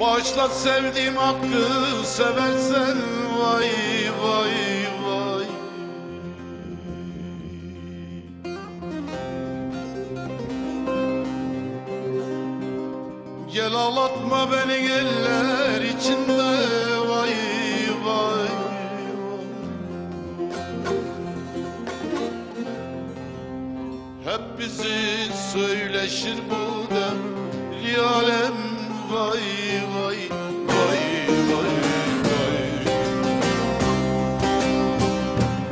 Bağışla sevdiğim hakkı seversen vay vay vay. Gel ağlatma beni geller içinde vay vay Hep bizi söyleşir bu dem Alem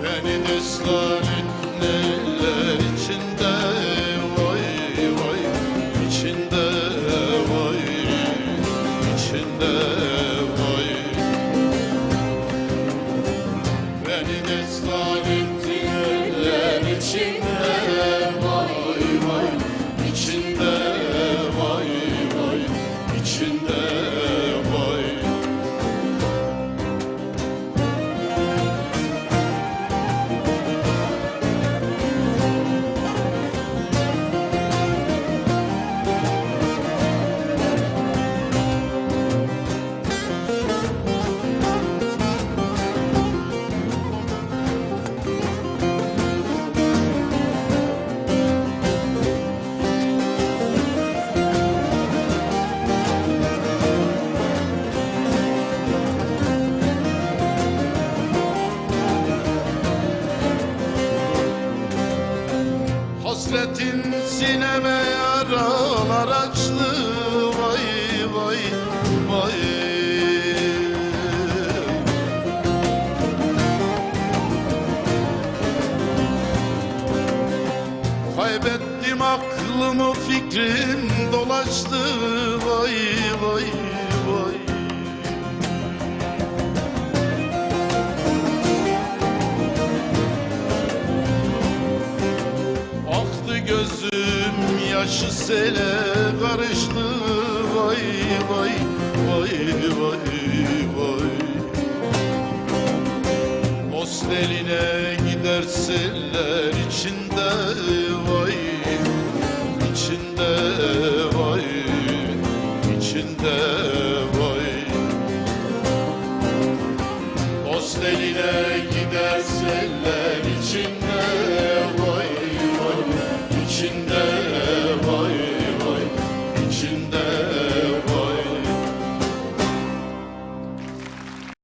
Beni destan neler içinde? İçinde içinde Beni destan ettiler içinde Hasretin sineme yaralar açtı vay vay vay. Kaybettim aklımı fikrim dolaştı vay vay yaşı sele karıştı. Vay vay vay vay vay. Dost eline gider seller içinde vay içinde vay içinde vay. Dost eline gider seller